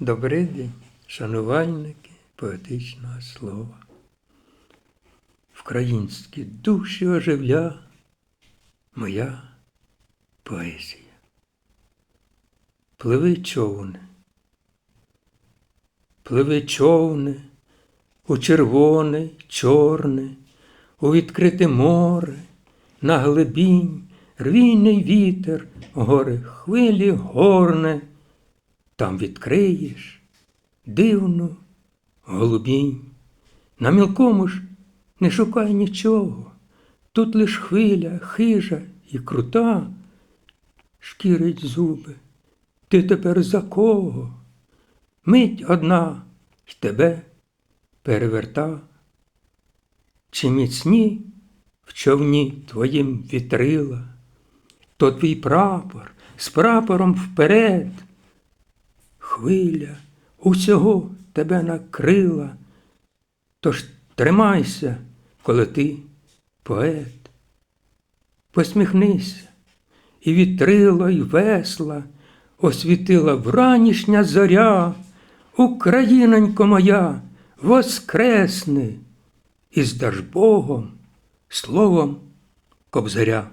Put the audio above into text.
Добрий день, шанувальники поетичного слова. Вкраїнські душі оживля моя поезія. Пливи човне, пливи човне у червоне, чорне, у відкрите море, на глибінь, рвійний вітер, гори хвилі горне. Там відкриєш дивну голубінь. На мілкому ж не шукай нічого. Тут лиш хвиля, хижа і крута, шкірить зуби. Ти тепер за кого? Мить одна й тебе переверта. Чи міцні в човні твоїм вітрила, то твій прапор з прапором вперед. Хвиля усього тебе накрила, тож тримайся, коли ти поет. Посміхнися, і вітрило, і весла освітила вранішня зоря, Українонько моя, воскресни, і здаж Богом, словом кобзаря.